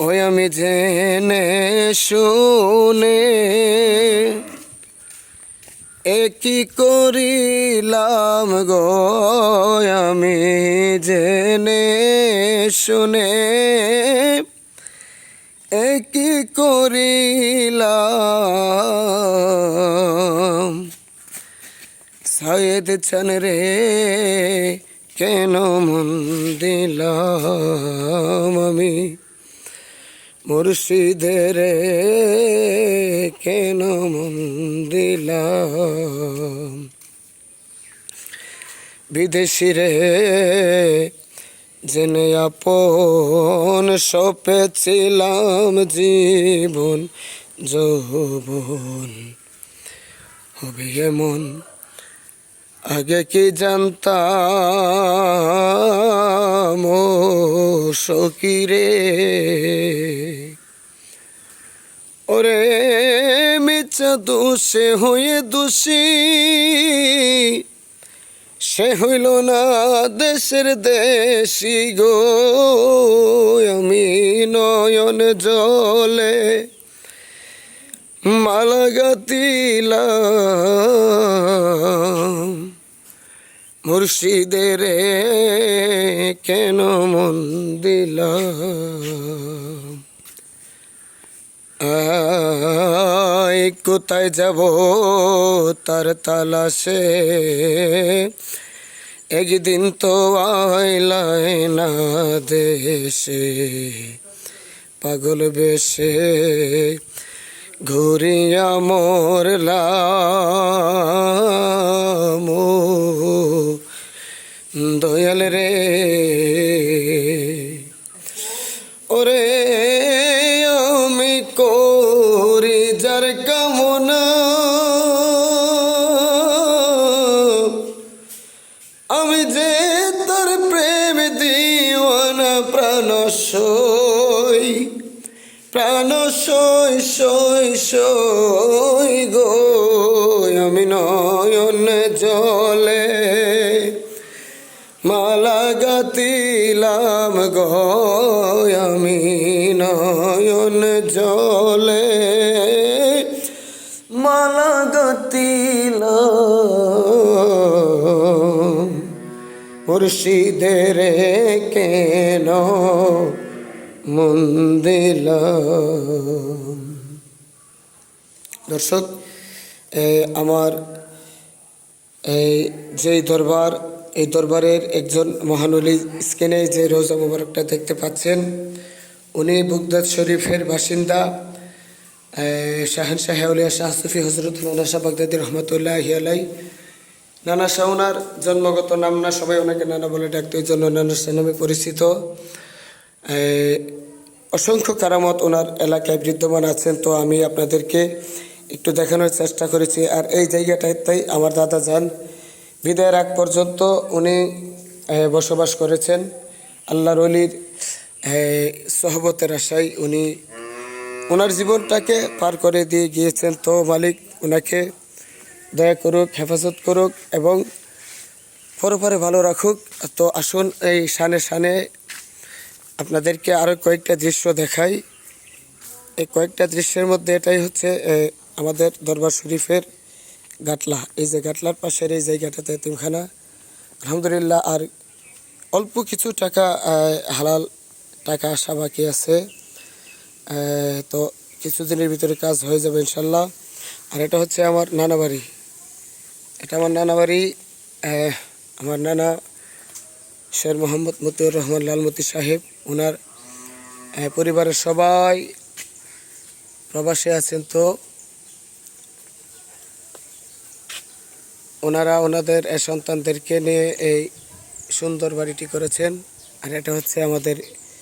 ওই আমি জেনে শুনে একই করিলাম গো? আমি জেনে শুনে একই করিলাম? সায়েদ চান রে, কেন মন দিলাম আমি? মুর্শিদের কেন মন বিদেশি রে জেনে আপন সপেছিলাম জীবন, যৌবন। হবে এমন আগে কি জানতাম? সকিরে দোষে হয়ে দোষী। সে হইল না দেশের দেশি গো, আমি নয়ন জলে। মালা গাতিলাম, মুর্শিদের কেন মন দিলাম? আয় কোথায় যাব তার তালাশে? একদিন তো আইলাই না দেশে, পাগল বেশে ঘুরিয়া মরলাম। ও দয়াল রে দিওয়ানা প্রাণ সই প্রাণ সই সই সই গো। আমি নয়ন জলে মালা গাতিলাম গো। আমি নয়ন জলে মালা গাতিলাম মুর্শিদের কেন মন দিলাম দর্শক আমার এই যেই দরবার, এই দরবারের একজন মহানলী স্ক্রিনে যে রোজা মুবারকটা দেখতে পাচ্ছেন, উনি বুগদাদ শরীফের বাসিন্দা শাহেন শাহ আউলিয়া শাহ সুফি হজরত নানা শাহ বাগদাদি রহমতুল্লাহ আলাই নানা শাহ ওনার জন্মগত নাম না, সবাই ওনাকে নানা বলে ডাকতো, এই জন্য নানা শাহ নামে পরিচিত অসংখ্য কারামত ওনার এলাকায় বিদ্যমান আছেন, তো আমি আপনাদেরকে একটু দেখানোর চেষ্টা করেছি। আর এই জায়গাটায় তাই আমার দাদা যান, বিদায়ের আগ পর্যন্ত উনি বসবাস করেছেন। আল্লাহর অলির সহবতের আশায় উনি, ওনার জীবনটাকে পার করে দিয়ে গিয়েছেন। তো মালিক, ওনাকে দয়া করুক, হেফাজত করুক এবং পরপরে ভালো রাখুক। তো আসুন এই সানে সানে আপনাদেরকে আরও কয়েকটা দৃশ্য দেখাই। এই কয়েকটা দৃশ্যের মধ্যে এটাই হচ্ছে আমাদের দরবার শরীফের গাটলা। এই যে গাটলার পাশের এই জায়গাটাতে এতিমখানা। আলহামদুলিল্লাহ, আর অল্প কিছু টাকা হালাল টাকা আসা বাকি আছে। তো কিছুদিনের ভিতরে কাজ হয়ে যাবে ইনশাল্লাহ। আর এটা হচ্ছে আমার নানা বাড়ি এটা আমার নানা বাড়ি আমার নানা শের মোহাম্মদ মতিউর রহমান লালমতি সাহেব ওনার পরিবারের সবাই প্রবাসে আছেন তো। ওনারা ওনাদের সন্তানদেরকে নিয়ে এই সুন্দর বাড়িটি করেছেন। আর এটা হচ্ছে আমাদের